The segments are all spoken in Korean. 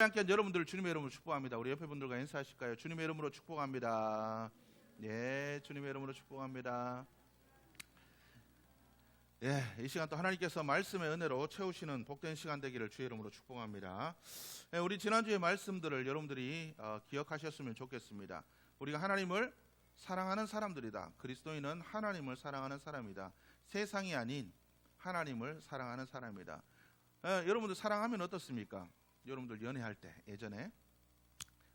함께 여러분들을 주님의 이름으로 축복합니다. 우리 옆에 분들과 인사하실까요? 주님의 이름으로 축복합니다. 예, 주님의 이름으로 축복합니다. 예, 이 시간 또 하나님께서 말씀의 은혜로 채우시는 복된 시간 되기를 주의 이름으로 축복합니다. 예, 우리 지난주의 말씀들을 여러분들이 어, 기억하셨으면 좋겠습니다. 우리가 하나님을 사랑하는 사람들이다. 그리스도인은 하나님을 사랑하는 사람이다. 세상이 아닌 하나님을 사랑하는 사람이다. 예, 여러분들 사랑하면 어떻습니까? 여러분들 연애할 때 예전에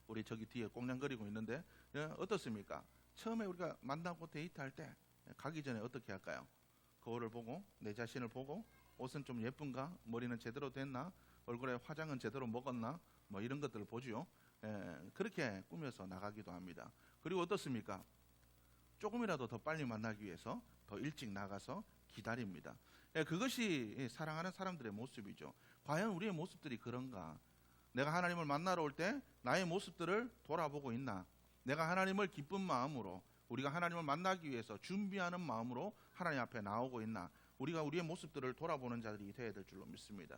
우리 저기 뒤에 꽁냥거리고 있는데 예, 어떻습니까? 처음에 우리가 만나고 데이트할 때 예, 가기 전에 어떻게 할까요? 거울을 보고 내 자신을 보고 옷은 좀 예쁜가? 머리는 제대로 됐나? 얼굴에 화장은 제대로 먹었나? 뭐 이런 것들을 보죠. 예, 그렇게 꾸며서 나가기도 합니다. 그리고 어떻습니까? 조금이라도 더 빨리 만나기 위해서 더 일찍 나가서 기다립니다. 예, 그것이 이 사랑하는 사람들의 모습이죠. 과연 우리의 모습들이 그런가? 내가 하나님을 만나러 올 때 나의 모습들을 돌아보고 있나? 내가 하나님을 기쁜 마음으로 우리가 하나님을 만나기 위해서 준비하는 마음으로 하나님 앞에 나오고 있나? 우리가 우리의 모습들을 돌아보는 자들이 되어야 될 줄로 믿습니다.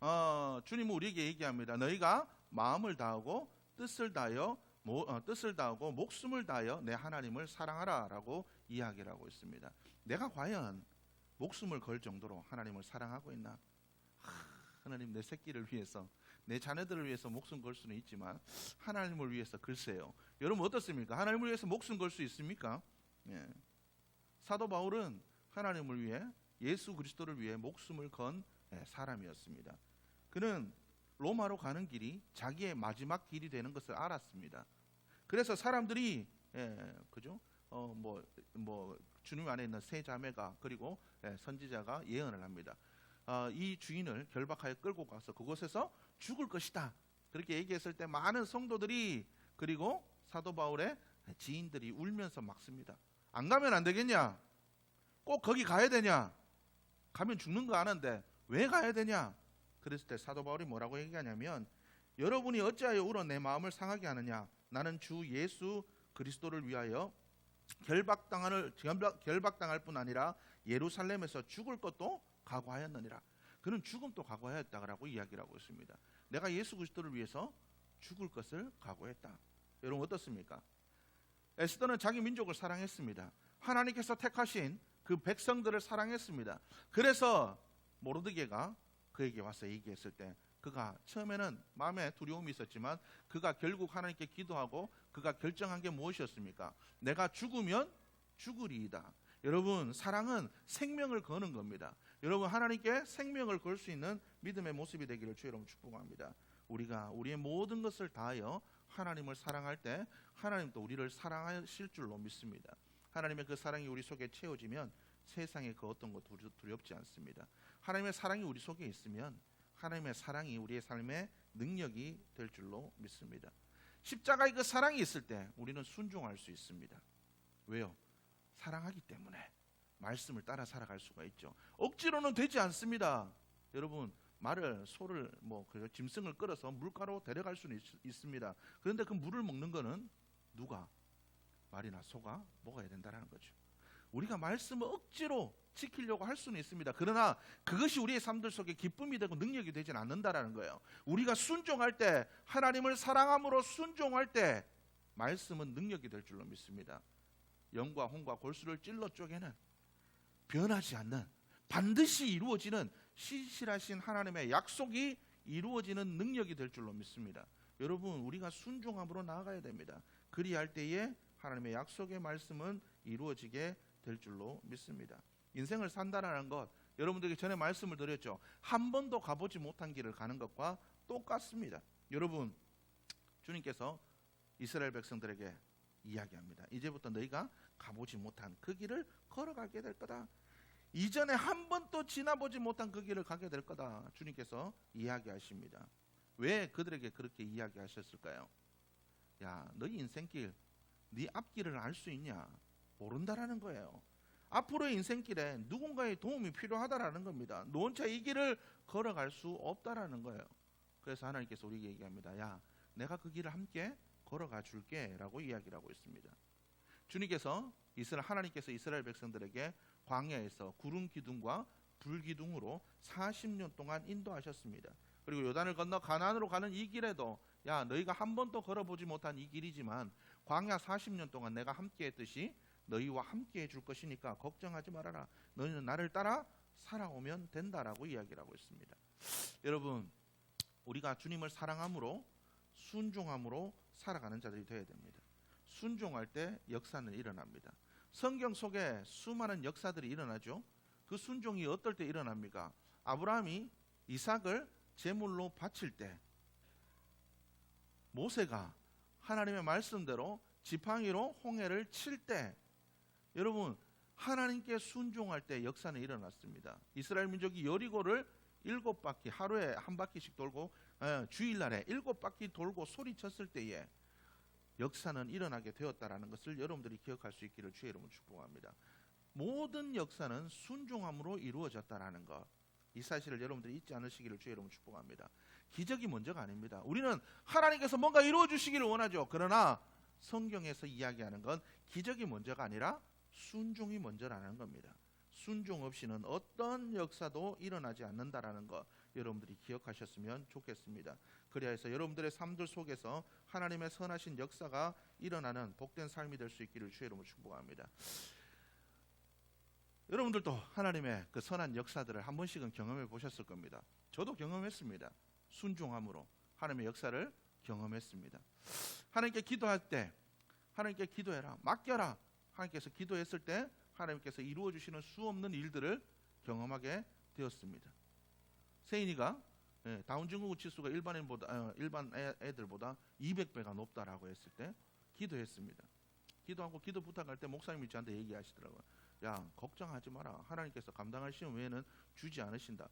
어, 주님은 우리에게 얘기합니다. 너희가 마음을 다하고 뜻을 다하여 모- 어, 뜻을 다하고 목숨을 다하여 내 하나님을 사랑하라라고 이야기를 하고 있습니다. 내가 과연 목숨을 걸 정도로 하나님을 사랑하고 있나? 하, 하나님 내 새끼를 위해서 내 자녀들을 위해서 목숨 걸 수는 있지만 하나님을 위해서 글쎄요. 여러분 어떻습니까? 하나님을 위해서 목숨 걸 수 있습니까? 예. 사도 바울은 하나님을 위해 예수 그리스도를 위해 목숨을 건 예, 사람이었습니다. 그는 로마로 가는 길이 자기의 마지막 길이 되는 것을 알았습니다. 그래서 사람들이 예, 그죠? 어, 뭐, 뭐 주님 안에 있는 세 자매가 그리고 예, 선지자가 예언을 합니다. 어, 이 주인을 결박하여 끌고 가서 그곳에서 죽을 것이다. 그렇게 얘기했을 때 많은 성도들이 그리고 사도 바울의 지인들이 울면서 막습니다. 안 가면 안 되겠냐? 꼭 거기 가야 되냐? 가면 죽는 거 아는데 왜 가야 되냐? 그랬을 때 사도 바울이 뭐라고 얘기하냐면 여러분이 어찌하여 울어 내 마음을 상하게 하느냐? 나는 주 예수 그리스도를 위하여 결박당할 결박, 결박당할 뿐 아니라 예루살렘에서 죽을 것도 각오하였느니라. 그는 죽음도 각오하였다라고 이야기를 하고 있습니다. 내가 예수 그리스도를 위해서 죽을 것을 각오했다. 여러분 어떻습니까? 에스더는 자기 민족을 사랑했습니다. 하나님께서 택하신 그 백성들을 사랑했습니다. 그래서 모르드게가 그에게 와서 얘기했을 때 그가 처음에는 마음에 두려움이 있었지만 그가 결국 하나님께 기도하고 그가 결정한 게 무엇이었습니까? 내가 죽으면 죽으리이다. 여러분 사랑은 생명을 거는 겁니다. 여러분 하나님께 생명을 걸 수 있는 믿음의 모습이 되기를 주의 이름으로 축복합니다. 우리가 우리의 모든 것을 다하여 하나님을 사랑할 때 하나님도 우리를 사랑하실 줄로 믿습니다. 하나님의 그 사랑이 우리 속에 채워지면 세상의 그 어떤 두려- 두렵지 않습니다. 하나님의 사랑이 우리 속에 있으면 하나님의 사랑이 우리의 삶의 능력이 될 줄로 믿습니다. 십자가의 그 사랑이 있을 때 우리는 순종할 수 있습니다. 왜요? 사랑하기 때문에 말씀을 따라 살아갈 수가 있죠. 억지로는 되지 않습니다. 여러분 말을 소를 뭐그 짐승을 끌어서 물가로 데려갈 수는 있, 있습니다. 그런데 그 물을 먹는 거는 누가 말이나 소가 먹어야 된다라는 거죠. 우리가 말씀을 억지로 지키려고 할 수는 있습니다. 그러나 그것이 우리의 삶들 속에 기쁨이 되고 능력이 되진 않는다라는 거예요. 우리가 순종할 때 하나님을 사랑함으로 순종할 때 말씀은 능력이 될 줄로 믿습니다. 영과 홍과 골수를 찔러 쪼개는 변하지 않는 반드시 이루어지는 신실하신 하나님의 약속이 이루어지는 능력이 될 줄로 믿습니다. 여러분 우리가 순종함으로 나아가야 됩니다. 그리할 때에 하나님의 약속의 말씀은 이루어지게 될 줄로 믿습니다. 인생을 산다라는 것 여러분들에게 전에 말씀을 드렸죠. 한 번도 가보지 못한 길을 가는 것과 똑같습니다. 여러분 주님께서 이스라엘 백성들에게 이야기합니다. 이제부터 너희가 가보지 못한 그 길을 걸어가게 될 거다. 이전에 한 번도 지나보지 못한 그 길을 가게 될 거다. 주님께서 이야기하십니다. 왜 그들에게 그렇게 이야기하셨을까요? 야, 너희 인생길, 네 앞길을 알 수 있냐? 모른다라는 거예요. 앞으로의 인생길에 누군가의 도움이 필요하다라는 겁니다. 너 혼자 이 길을 걸어갈 수 없다라는 거예요. 그래서 하나님께서 우리에게 얘기합니다. 야, 내가 그 길을 함께 걸어가 줄게라고 이야기를 하고 있습니다. 주님께서 이스라엘 하나님께서 이스라엘 백성들에게 광야에서 구름 기둥과 불 기둥으로 40년 동안 인도하셨습니다. 그리고 요단을 건너 가나안으로 가는 이 길에도 야 너희가 한 번도 걸어보지 못한 이 길이지만 광야 40년 동안 내가 함께했듯이 너희와 함께해 줄 것이니까 걱정하지 말아라. 너희는 나를 따라 살아오면 된다라고 이야기를 하고 있습니다. 여러분 우리가 주님을 사랑함으로 순종함으로 살아가는 자들이 되어야 됩니다. 순종할 때 역사는 일어납니다. 성경 속에 수많은 역사들이 일어나죠. 그 순종이 어떨 때 일어납니까? 아브라함이 이삭을 제물로 바칠 때 모세가 하나님의 말씀대로 지팡이로 홍해를 칠 때 여러분 하나님께 순종할 때 역사는 일어났습니다. 이스라엘 민족이 여리고를 일곱 바퀴 하루에 한 바퀴씩 돌고 에, 주일날에 일곱 바퀴 돌고 소리쳤을 때에 역사는 일어나게 되었다라는 것을 여러분들이 기억할 수 있기를 주의 이름으로 축복합니다. 모든 역사는 순종함으로 이루어졌다라는 것. 이 사실을 여러분들이 잊지 않으시기를 주의 이름으로 축복합니다. 기적이 먼저가 아닙니다. 우리는 하나님께서 뭔가 이루어 주시기를 원하죠. 그러나 성경에서 이야기하는 건 기적이 먼저가 아니라 순종이 먼저라는 겁니다. 순종 없이는 어떤 역사도 일어나지 않는다라는 것 여러분들이 기억하셨으면 좋겠습니다. 해서 여러분들의 삶들 속에서 하나님의 선하신 역사가 일어나는 복된 삶이 될 수 있기를 주의 이름으로 축복합니다. 여러분들도 하나님의 그 선한 역사들을 한 번씩은 경험해 보셨을 겁니다. 저도 경험했습니다. 순종함으로 하나님의 역사를 경험했습니다. 하나님께 기도할 때 하나님께 기도해라 맡겨라 하나님께서 기도했을 때 하나님께서 이루어 주시는 수 없는 일들을 경험하게 되었습니다. 세인이가 예, 다운 증후군 치수가 일반인보다 어, 일반 애, 애들보다 200배가 높다라고 했을 때 기도했습니다. 기도하고 기도 부탁할 때 목사님이 저한테 얘기하시더라고요. 야 걱정하지 마라. 하나님께서 감당할 시험 외에는 주지 않으신다.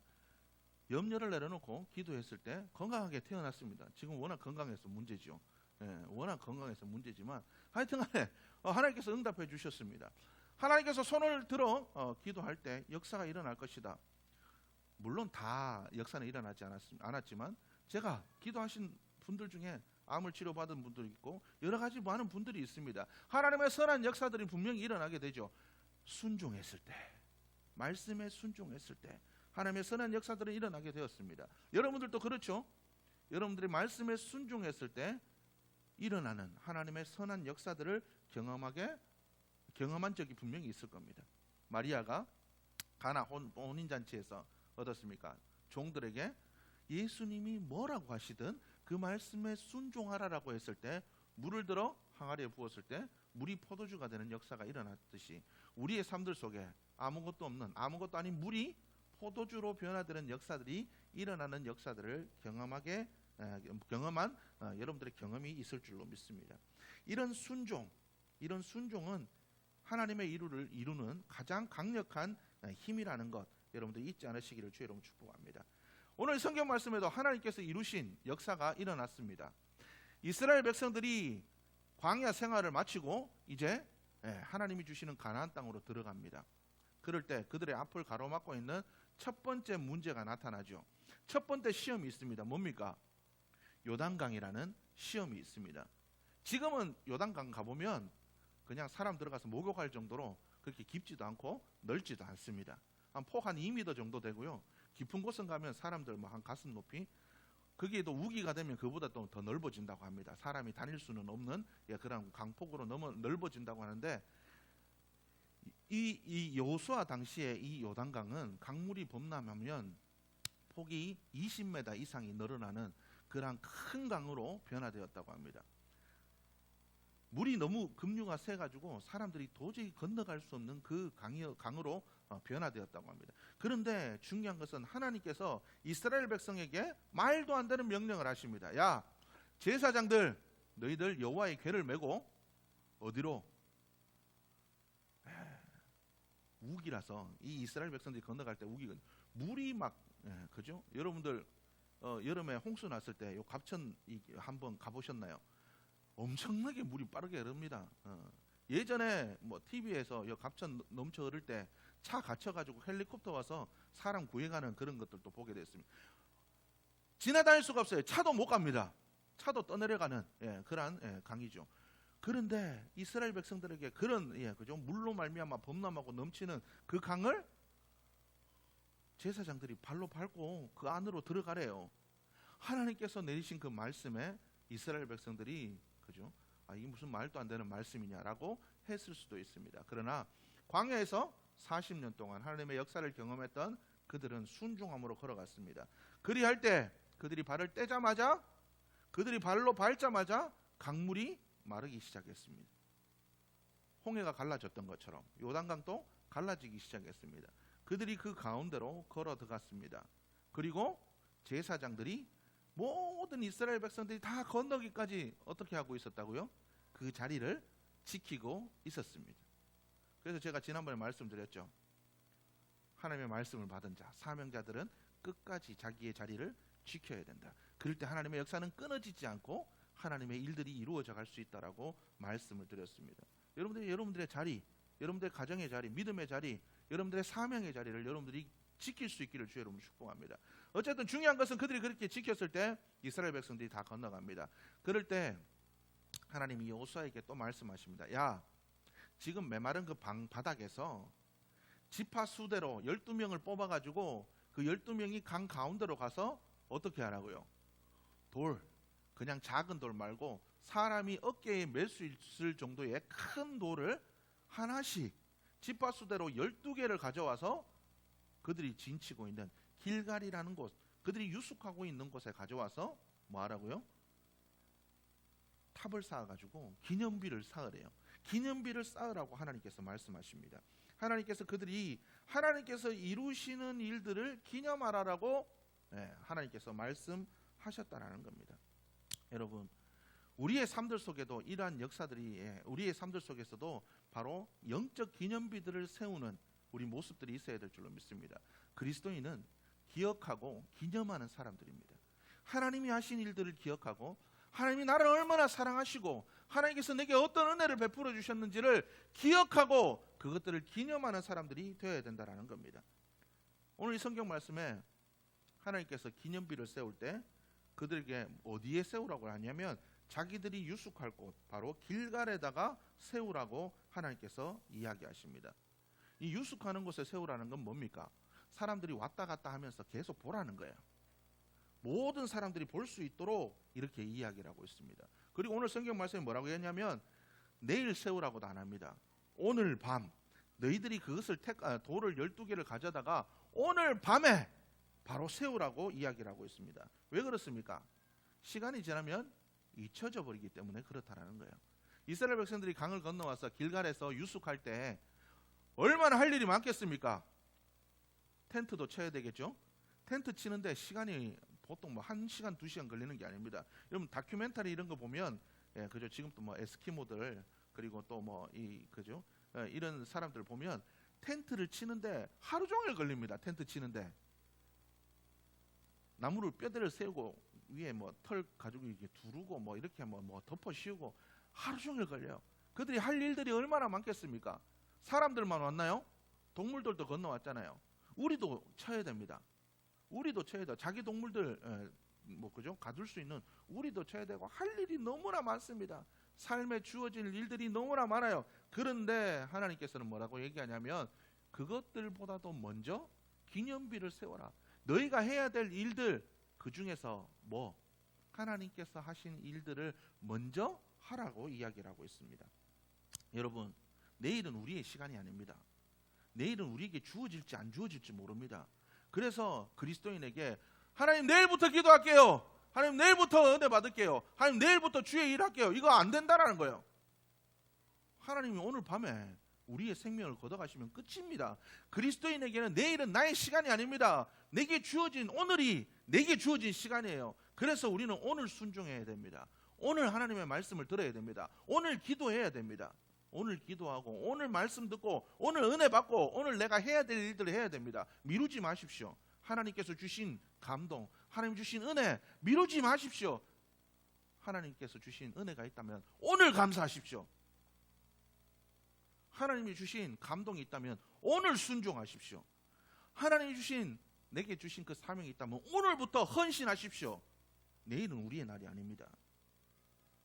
염려를 내려놓고 기도했을 때 건강하게 태어났습니다. 지금 워낙 건강해서 문제죠. 예, 워낙 건강해서 문제지만 하여튼간에 어, 하나님께서 응답해 주셨습니다. 하나님께서 손을 들어 어, 기도할 때 역사가 일어날 것이다. 물론 다 역사는 일어나지 않았, 않았지만 제가 기도하신 분들 중에 암을 치료받은 분들이 있고 여러 가지 많은 분들이 있습니다. 하나님의 선한 역사들이 분명히 일어나게 되죠. 순종했을 때, 말씀에 순종했을 때 하나님의 선한 역사들은 일어나게 되었습니다. 여러분들도 그렇죠. 여러분들이 말씀에 순종했을 때 일어나는 하나님의 선한 역사들을 경험하게 경험한 적이 분명히 있을 겁니다. 마리아가 가나 혼인 잔치에서 어떻습니까? 종들에게 예수님이 뭐라고 하시든 그 말씀에 순종하라라고 했을 때 물을 들어 항아리에 부었을 때 물이 포도주가 되는 역사가 일어났듯이 우리의 삶들 속에 아무것도 없는 아무것도 아닌 물이 포도주로 변화되는 역사들이 일어나는 역사들을 경험하게 경험한 어, 여러분들의 경험이 있을 줄로 믿습니다. 이런 순종, 이런 순종은 하나님의 이루를 이루는 가장 강력한 어, 힘이라는 것 여러분들 잊지 않으시기를 주의 이름 축복합니다. 오늘 성경 말씀에도 하나님께서 이루신 역사가 일어났습니다. 이스라엘 백성들이 광야 생활을 마치고 이제 예, 하나님이 주시는 가나안 땅으로 들어갑니다. 그럴 때 그들의 앞을 가로막고 있는 첫 번째 문제가 나타나죠. 첫 번째 시험이 있습니다. 뭡니까? 요단강이라는 시험이 있습니다. 지금은 요단강 가보면 그냥 사람 들어가서 목욕할 정도로 그렇게 깊지도 않고 넓지도 않습니다. 한 폭한 2m 정도 되고요. 깊은 곳은 가면 사람들 뭐 한 가슴 높이 거기에도 우기가 되면 그보다 또 더 넓어진다고 합니다. 사람이 다닐 수는 없는 예, 그런 강폭으로 너무 넓어진다고 하는데 이, 이 요수아 당시에 이 요단강은 강물이 범람하면 폭이 20m 이상이 늘어나는 그러한 큰 강으로 변화되었다고 합니다. 물이 너무 급류가 세가지고 사람들이 도저히 건너갈 수 없는 그 강이, 강으로 어, 변화되었다고 합니다. 그런데 중요한 것은 하나님께서 이스라엘 백성에게 말도 안 되는 명령을 하십니다. 야 제사장들 너희들 여호와의 궤를 메고 어디로 우기라서 이 이스라엘 백성들이 건너갈 때 우기가 물이 막 예, 그죠? 여러분들 어, 여름에 홍수 났을 때 요 갑천 한번 가보셨나요? 엄청나게 물이 빠르게 흐릅니다. 어. 예전에 뭐 TV에서 요 갑천 넘쳐 흐를 때 차 갇혀가지고 헬리콥터 와서 사람 구해가는 그런 것들도 보게 됐습니다. 지나다닐 수가 없어요. 차도 못 갑니다. 차도 떠내려가는 예, 그러한 예, 강이죠. 그런데 이스라엘 백성들에게 그런 예, 그죠 물로 말미암아 범람하고 넘치는 그 강을 제사장들이 발로 밟고 그 안으로 들어가래요. 하나님께서 내리신 그 말씀에 이스라엘 백성들이 그죠? 아, 이게 무슨 말도 안 되는 말씀이냐라고 했을 수도 있습니다. 그러나 광야에서 40년 동안 하나님의 역사를 경험했던 그들은 순종함으로 걸어갔습니다. 그리할 때 그들이 발을 떼자마자 그들이 발로 밟자마자 강물이 마르기 시작했습니다. 홍해가 갈라졌던 것처럼 요단강도 갈라지기 시작했습니다. 그들이 그 가운데로 걸어 들어갔습니다. 그리고 제사장들이 모든 이스라엘 백성들이 다 건너기까지 어떻게 하고 있었다고요? 그 자리를 지키고 있었습니다. 그래서 제가 지난번에 말씀드렸죠. 하나님의 말씀을 받은 자, 사명자들은 끝까지 자기의 자리를 지켜야 된다. 그럴 때 하나님의 역사는 끊어지지 않고 하나님의 일들이 이루어져 갈 수 있다라고 말씀을 드렸습니다. 여러분들이 여러분들의 자리, 여러분들의 가정의 자리, 믿음의 자리, 여러분들의 사명의 자리를 여러분들이 지킬 수 있기를 주의 이름으로 축복합니다. 어쨌든 중요한 것은 그들이 그렇게 지켰을 때 이스라엘 백성들이 다 건너갑니다. 그럴 때 하나님이 여호수아에게 또 말씀하십니다. 야, 지금 메마른 그 방 바닥에서 지파 수대로 12명을 뽑아 가지고 그 12명이 강 가운데로 가서 어떻게 하라고요? 돌 그냥 작은 돌 말고 사람이 어깨에 멜 수 있을 정도의 큰 돌을 하나씩 지파 수대로 12개를 가져와서 그들이 진치고 있는 길갈이라는 곳, 그들이 유숙하고 있는 곳에 가져와서 뭐 하라고요? 탑을 쌓아가지고 기념비를 쌓으래요. 기념비를 쌓으라고 하나님께서 말씀하십니다. 하나님께서 그들이 하나님께서 이루시는 일들을 기념하라라고 예, 하나님께서 말씀하셨다라는 겁니다. 여러분, 우리의 삶들 속에도 이러한 역사들이 예, 우리의 삶들 속에서도 바로 영적 기념비들을 세우는 우리 모습들이 있어야 될 줄로 믿습니다. 그리스도인은 기억하고 기념하는 사람들입니다. 하나님이 하신 일들을 기억하고 하나님이 나를 얼마나 사랑하시고 하나님께서 내게 어떤 은혜를 베풀어 주셨는지를 기억하고 그것들을 기념하는 사람들이 되어야 된다라는 겁니다. 오늘 이 성경 말씀에 하나님께서 기념비를 세울 때 그들에게 어디에 세우라고 하냐면 자기들이 유숙할 곳 바로 길갈에다가 세우라고 하나님께서 이야기하십니다. 이 유숙하는 곳에 세우라는 건 뭡니까? 사람들이 왔다 갔다 하면서 계속 보라는 거예요. 모든 사람들이 볼 수 있도록 이렇게 이야기를 하고 있습니다. 그리고 오늘 성경 말씀에 뭐라고 했냐면 내일 세우라고도 안 합니다. 오늘 밤 너희들이 그것을 택, 아, 돌을 12개를 가져다가 오늘 밤에 바로 세우라고 이야기를 하고 있습니다. 왜 그렇습니까? 시간이 지나면 잊혀져 버리기 때문에 그렇다라는 거예요. 이스라엘 백성들이 강을 건너와서 길갈에서 유숙할 때 얼마나 할 일이 많겠습니까? 텐트도 쳐야 되겠죠. 텐트 치는데 시간이 보통 뭐한 시간 두 시간 걸리는 게 아닙니다. 여러분 다큐멘터리 이런 거 보면 예, 그죠. 지금 또뭐 에스키모들 그리고 또 뭐 이 그죠. 예, 이런 사람들 보면 텐트를 치는데 하루 종일 걸립니다. 텐트 치는데 나무를 뼈대를 세우고 위에 뭐 털 가지고 이렇게 두르고 뭐 이렇게 뭐, 뭐 덮어 씌우고 하루 종일 걸려요. 그들이 할 일들이 얼마나 많겠습니까? 사람들만 왔나요? 동물들도 건너왔잖아요. 우리도 쳐야 됩니다. 우리도 쳐야 돼. 자기 동물들 에, 뭐 그죠? 가둘 수 있는 우리도 쳐야 되고 할 일이 너무나 많습니다. 삶에 주어질 일들이 너무나 많아요. 그런데 하나님께서는 뭐라고 얘기하냐면 그것들보다도 먼저 기념비를 세워라. 너희가 해야 될 일들 그 중에서 뭐 하나님께서 하신 일들을 먼저 하라고 이야기를 하고 있습니다. 여러분, 내일은 우리의 시간이 아닙니다. 내일은 우리에게 주어질지 안 주어질지 모릅니다. 그래서 그리스도인에게 하나님 내일부터 기도할게요. 하나님 내일부터 은혜 받을게요. 하나님 내일부터 주의 일 할게요. 이거 안 된다라는 거예요. 하나님이 오늘 밤에 우리의 생명을 걷어가시면 끝입니다. 그리스도인에게는 내일은 나의 시간이 아닙니다. 내게 주어진 오늘이 내게 주어진 시간이에요. 그래서 우리는 오늘 순종해야 됩니다. 오늘 하나님의 말씀을 들어야 됩니다. 오늘 기도해야 됩니다. 오늘 기도하고 오늘 말씀 듣고 오늘 은혜 받고 오늘 내가 해야 될 일들을 해야 됩니다. 미루지 마십시오. 하나님께서 주신 감동, 하나님 주신 은혜 미루지 마십시오. 하나님께서 주신 은혜가 있다면 오늘 감사하십시오. 하나님이 주신 감동이 있다면 오늘 순종하십시오. 하나님이 주신 내게 주신 그 사명이 있다면 오늘부터 헌신하십시오. 내일은 우리의 날이 아닙니다.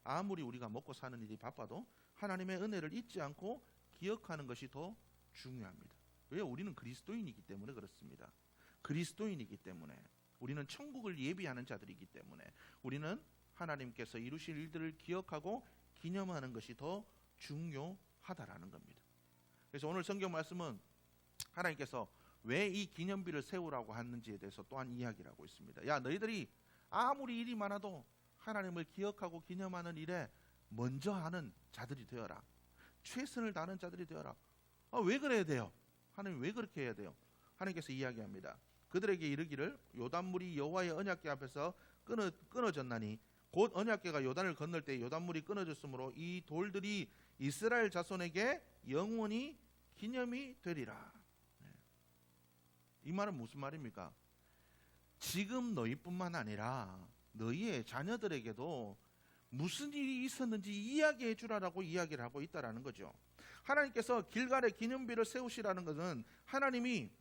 아무리 우리가 먹고 사는 일이 바빠도 하나님의 은혜를 잊지 않고 기억하는 것이 더 중요합니다. 왜 우리는 그리스도인이기 때문에 그렇습니다. 그리스도인이기 때문에 우리는 천국을 예비하는 자들이기 때문에 우리는 하나님께서 이루실 일들을 기억하고 기념하는 것이 더 중요하다라는 겁니다. 그래서 오늘 성경 말씀은 하나님께서 왜 이 기념비를 세우라고 하는지에 대해서 또한 이야기를 하고 있습니다. 야 너희들이 아무리 일이 많아도 하나님을 기억하고 기념하는 일에 먼저 하는 자들이 되어라. 최선을 다하는 자들이 되어라. 아, 왜 그래야 돼요? 하나님 왜 그렇게 해야 돼요? 하나님께서 이야기합니다. 그들에게 이르기를 요단물이 여호와의 언약궤 앞에서 끊어 끊어졌나니 곧 언약궤가 요단을 건널 때 요단물이 끊어졌으므로 이 돌들이 이스라엘 자손에게 영원히 기념이 되리라. 네. 이 말은 무슨 말입니까? 지금 너희뿐만 아니라 너희의 자녀들에게도 무슨 일이 있었는지 이야기해 주라라고 이야기를 하고 있다라는 거죠. 하나님께서 길갈의 기념비를 세우시라는 것은 하나님이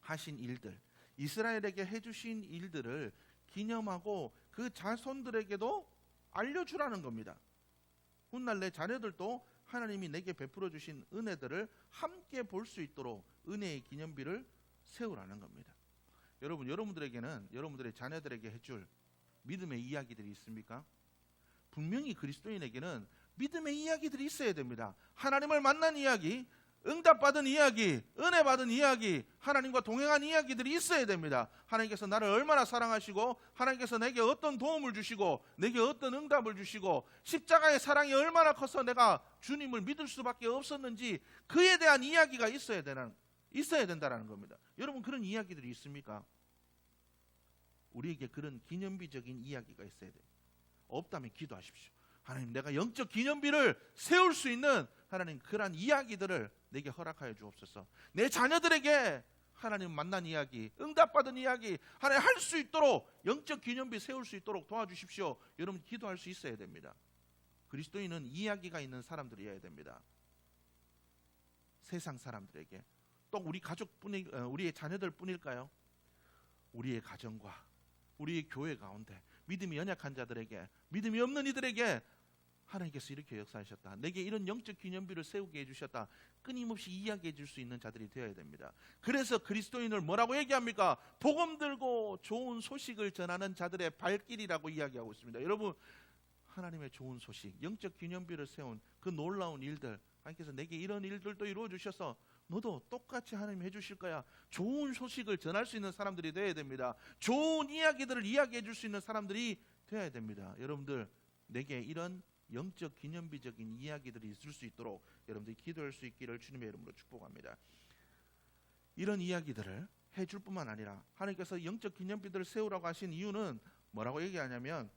하신 일들, 이스라엘에게 해주신 일들을 기념하고 그 자손들에게도 알려주라는 겁니다. 훗날 내 자녀들도 하나님이 내게 베풀어 주신 은혜들을 함께 볼 수 있도록 은혜의 기념비를 세우라는 겁니다. 여러분, 여러분들에게는 여러분들의 자녀들에게 해줄 믿음의 이야기들이 있습니까? 분명히 그리스도인에게는 믿음의 이야기들이 있어야 됩니다. 하나님을 만난 이야기, 응답받은 이야기, 은혜 받은 이야기, 하나님과 동행한 이야기들이 있어야 됩니다. 하나님께서 나를 얼마나 사랑하시고, 하나님께서 내게 어떤 도움을 주시고, 내게 어떤 응답을 주시고, 십자가의 사랑이 얼마나 커서 내가 주님을 믿을 수밖에 없었는지 그에 대한 이야기가 있어야 되는, 있어야 된다는 겁니다. 여러분 그런 이야기들이 있습니까? 우리에게 그런 기념비적인 이야기가 있어야 돼요. 없다면 기도하십시오. 하나님 내가 영적 기념비를 세울 수 있는 하나님 그러한 이야기들을 내게 허락하여 주옵소서. 내 자녀들에게 하나님 만난 이야기, 응답받은 이야기 하나님 할 수 있도록 영적 기념비 세울 수 있도록 도와주십시오. 여러분 기도할 수 있어야 됩니다. 그리스도인은 이야기가 있는 사람들이어야 됩니다. 세상 사람들에게 또 우리 가족뿐이 어, 우리의 자녀들뿐일까요? 우리의 가정과 우리의 교회 가운데 믿음이 연약한 자들에게 믿음이 없는 이들에게 하나님께서 이렇게 역사하셨다. 내게 이런 영적 기념비를 세우게 해주셨다. 끊임없이 이야기해 줄 수 있는 자들이 되어야 됩니다. 그래서 그리스도인을 뭐라고 얘기합니까? 복음 들고 좋은 소식을 전하는 자들의 발길이라고 이야기하고 있습니다. 여러분 하나님의 좋은 소식, 영적 기념비를 세운 그 놀라운 일들 하나님께서 내게 이런 일들도 이루어 주셔서 너도 똑같이 하나님 해주실 거야. 좋은 소식을 전할 수 있는 사람들이 되어야 됩니다. 좋은 이야기들을 이야기해 줄 수 있는 사람들이 되어야 됩니다. 여러분들 내게 이런 영적 기념비적인 이야기들이 있을 수 있도록 여러분들이 기도할 수 있기를 주님의 이름으로 축복합니다. 이런 이야기들을 해줄 뿐만 아니라 하나님께서 영적 기념비들을 세우라고 하신 이유는 뭐라고 얘기하냐면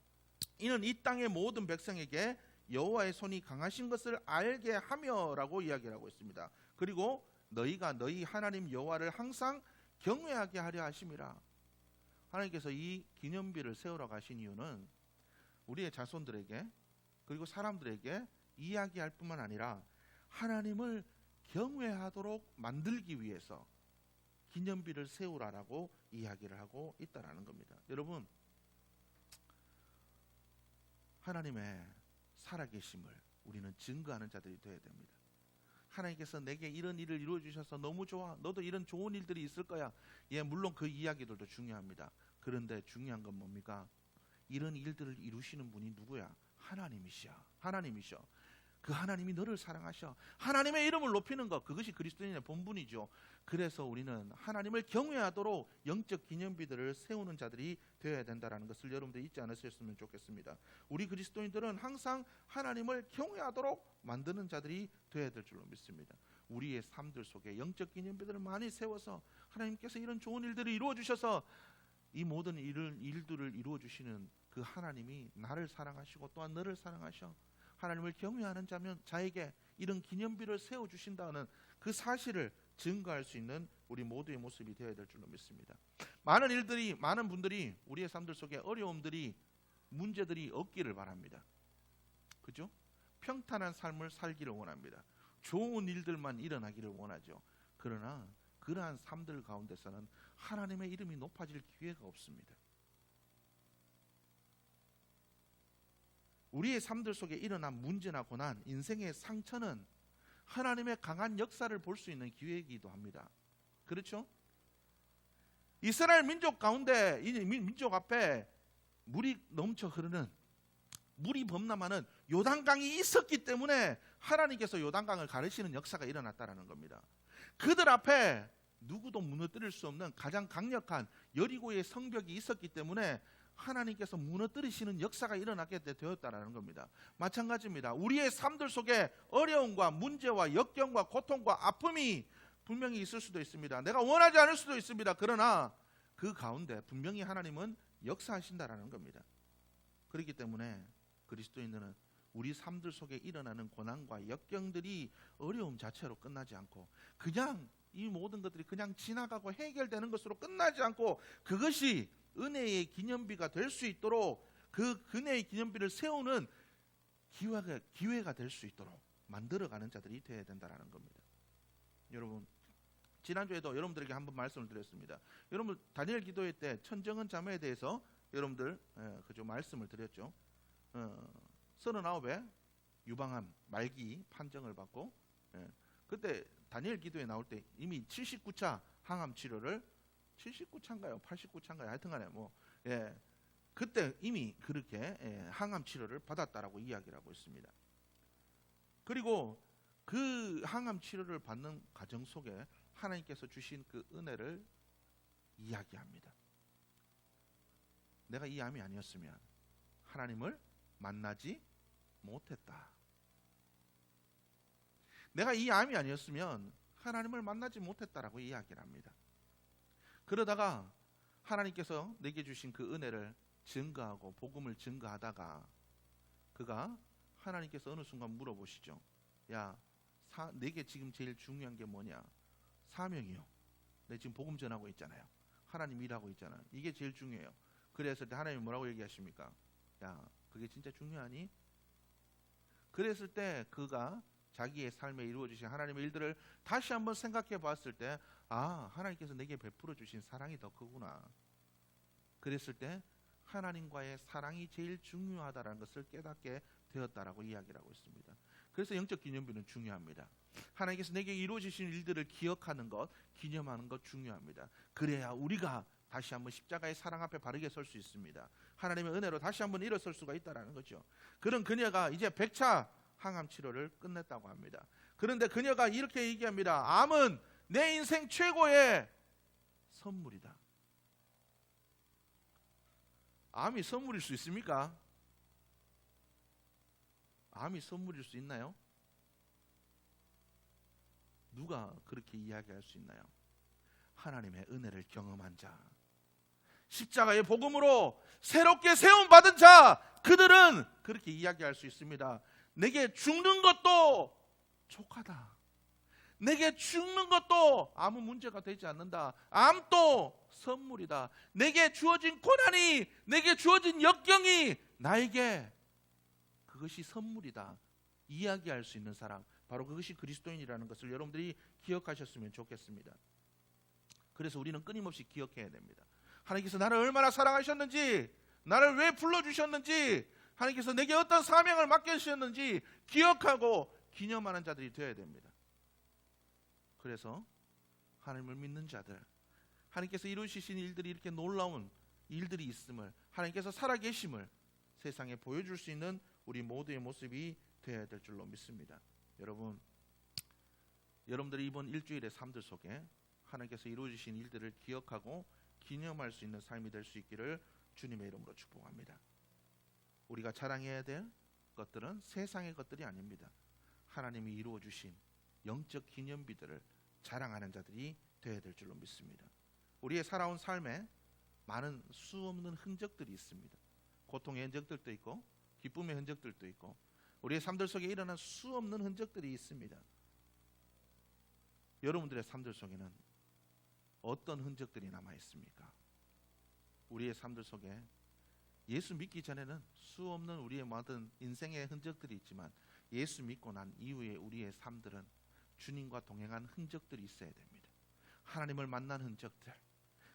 이는 이 땅의 모든 백성에게 여호와의 손이 강하신 것을 알게 하며라고 이야기를 하고 있습니다. 그리고 너희가 너희 하나님 여호와를 항상 경외하게 하려 하심이라. 하나님께서 이 기념비를 세우러 가신 이유는 우리의 자손들에게 그리고 사람들에게 이야기할 뿐만 아니라 하나님을 경외하도록 만들기 위해서 기념비를 세우라라고 이야기를 하고 있다라는 겁니다. 여러분 하나님의 살아계심을 우리는 증거하는 자들이 되어야 됩니다. 하나님께서 내게 이런 일을 이루어 주셔서 너무 좋아. 너도 이런 좋은 일들이 있을 거야. 예, 물론 그 이야기들도 중요합니다. 그런데 중요한 건 뭡니까? 이런 일들을 이루시는 분이 누구야? 하나님이셔. 하나님이셔. 그 하나님이 너를 사랑하셔. 하나님의 이름을 높이는 것 그것이 그리스도인의 본분이죠. 그래서 우리는 하나님을 경외하도록 영적 기념비들을 세우는 자들이 되어야 된다라는 것을 여러분들 잊지 않으셨으면 좋겠습니다. 우리 그리스도인들은 항상 하나님을 경외하도록 만드는 자들이 되어야 될 줄로 믿습니다. 우리의 삶들 속에 영적 기념비들을 많이 세워서 하나님께서 이런 좋은 일들을 이루어 주셔서 이 모든 일을, 일들을 이루어 주시는 그 하나님이 나를 사랑하시고 또한 너를 사랑하셔. 하나님을 경외하는 자면 자에게 이런 기념비를 세워 주신다는 그 사실을 증거할 수 있는 우리 모두의 모습이 되어야 될 줄로 믿습니다. 많은 일들이 많은 분들이 우리의 삶들 속에 어려움들이 문제들이 없기를 바랍니다. 그죠? 평탄한 삶을 살기를 원합니다. 좋은 일들만 일어나기를 원하죠. 그러나 그러한 삶들 가운데서는 하나님의 이름이 높아질 기회가 없습니다. 우리의 삶들 속에 일어난 문제나 고난, 인생의 상처는 하나님의 강한 역사를 볼 수 있는 기회이기도 합니다. 그렇죠? 이스라엘 민족 가운데 민족 앞에 물이 넘쳐 흐르는 물이 범람하는 요단강이 있었기 때문에 하나님께서 요단강을 가르치는 역사가 일어났다라는 겁니다. 그들 앞에 누구도 무너뜨릴 수 없는 가장 강력한 여리고의 성벽이 있었기 때문에 하나님께서 무너뜨리시는 역사가 일어나게 되었다라는 겁니다. 마찬가지입니다. 우리의 삶들 속에 어려움과 문제와 역경과 고통과 아픔이 분명히 있을 수도 있습니다. 내가 원하지 않을 수도 있습니다. 그러나 그 가운데 분명히 하나님은 역사하신다라는 겁니다. 그렇기 때문에 그리스도인들은 우리 삶들 속에 일어나는 고난과 역경들이 어려움 자체로 끝나지 않고 그냥 이 모든 것들이 그냥 지나가고 해결되는 것으로 끝나지 않고 그것이 은혜의 기념비가 될 수 있도록 그 은혜의 기념비를 세우는 기회가 기회가 될 수 있도록 만들어가는 자들이 되어야 된다라는 겁니다. 여러분 지난주에도 여러분들에게 한번 말씀을 드렸습니다. 여러분 다니엘 기도회 때 천정은 자매에 대해서 여러분들 예, 그죠 말씀을 드렸죠. 어, 39에 유방암 말기 판정을 받고 예, 그때 다니엘 기도에 나올 때 이미 79차 항암 치료를 79차인가요? 89차인가요? 하여튼 간에 뭐 예, 그때 이미 그렇게 예, 항암 치료를 받았다라고 이야기를 하고 있습니다. 그리고 그 항암 치료를 받는 과정 속에 하나님께서 주신 그 은혜를 이야기합니다. 내가 이 암이 아니었으면 하나님을 만나지 못했다. 내가 이 암이 아니었으면 하나님을 만나지 못했다라고 이야기를 합니다. 그러다가 하나님께서 내게 주신 그 은혜를 증거하고 복음을 증거하다가 그가 하나님께서 어느 순간 물어보시죠. 야, 사, 내게 지금 제일 중요한 게 뭐냐? 사명이요. 내 지금 복음 전하고 있잖아요. 하나님 일하고 있잖아. 이게 제일 중요해요. 그랬을 때 하나님이 뭐라고 얘기하십니까? 야, 그게 진짜 중요하니? 그랬을 때 그가 자기의 삶에 이루어 주신 하나님의 일들을 다시 한번 생각해 봤을 때 아, 하나님께서 내게 베풀어 주신 사랑이 더 크구나. 그랬을 때 하나님과의 사랑이 제일 중요하다라는 것을 깨닫게 되었다라고 이야기를 하고 있습니다. 그래서 영적 기념비는 중요합니다. 하나님께서 내게 이루어 주신 일들을 기억하는 것, 기념하는 것 중요합니다. 그래야 우리가 다시 한번 십자가의 사랑 앞에 바르게 설 수 있습니다. 하나님의 은혜로 다시 한번 일어설 수가 있다라는 거죠. 그런 그녀가 이제 100차 항암 치료를 끝냈다고 합니다. 그런데 그녀가 이렇게 얘기합니다. 암은 내 인생 최고의 선물이다. 암이 선물일 수 있습니까? 암이 선물일 수 있나요? 누가 그렇게 이야기할 수 있나요? 하나님의 은혜를 경험한 자. 십자가의 복음으로 새롭게 세움 받은 자, 그들은 그렇게 이야기할 수 있습니다. 내게 죽는 것도 족하다. 내게 죽는 것도 아무 문제가 되지 않는다. 암도 선물이다. 내게 주어진 고난이, 내게 주어진 역경이 나에게 그것이 선물이다. 이야기할 수 있는 사람, 바로 그것이 그리스도인이라는 것을 여러분들이 기억하셨으면 좋겠습니다. 그래서 우리는 끊임없이 기억해야 됩니다. 하나님께서 나를 얼마나 사랑하셨는지, 나를 왜 불러주셨는지, 하나님께서 내게 어떤 사명을 맡겨주셨는지 기억하고 기념하는 자들이 되어야 됩니다. 그래서 하나님을 믿는 자들, 하나님께서 이루시신 일들이 이렇게 놀라운 일들이 있음을, 하나님께서 살아계심을 세상에 보여줄 수 있는 우리 모두의 모습이 되어야 될 줄로 믿습니다. 여러분, 여러분들이 이번 일주일의 삶들 속에 하나님께서 이루어주신 일들을 기억하고 기념할 수 있는 삶이 될 수 있기를 주님의 이름으로 축복합니다. 우리가 자랑해야 될 것들은 세상의 것들이 아닙니다. 하나님이 이루어 주신 영적 기념비들을 자랑하는 자들이 되어야 될 줄로 믿습니다. 우리의 살아온 삶에 많은 수 없는 흔적들이 있습니다. 고통의 흔적들도 있고 기쁨의 흔적들도 있고 우리의 삶들 속에 일어난 수 없는 흔적들이 있습니다. 여러분들의 삶들 속에는 어떤 흔적들이 남아 있습니까? 우리의 삶들 속에 예수 믿기 전에는 수 없는 우리의 모든 인생의 흔적들이 있지만 예수 믿고 난 이후에 우리의 삶들은 주님과 동행한 흔적들이 있어야 됩니다. 하나님을 만난 흔적들,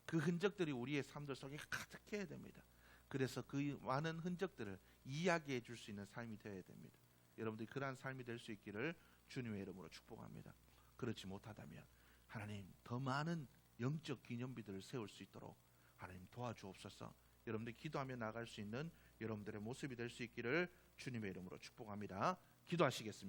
그 흔적들이 우리의 삶들 속에 가득해야 됩니다. 그래서 그 많은 흔적들을 이야기해 줄 수 있는 삶이 되어야 됩니다. 여러분들이 그러한 삶이 될 수 있기를 주님의 이름으로 축복합니다. 그렇지 못하다면 하나님 더 많은 영적 기념비들을 세울 수 있도록 하나님 도와주옵소서. 여러분들 기도하며 나갈 수 있는 여러분들의 모습이 될 수 있기를 주님의 이름으로 축복합니다. 기도하시겠습니다.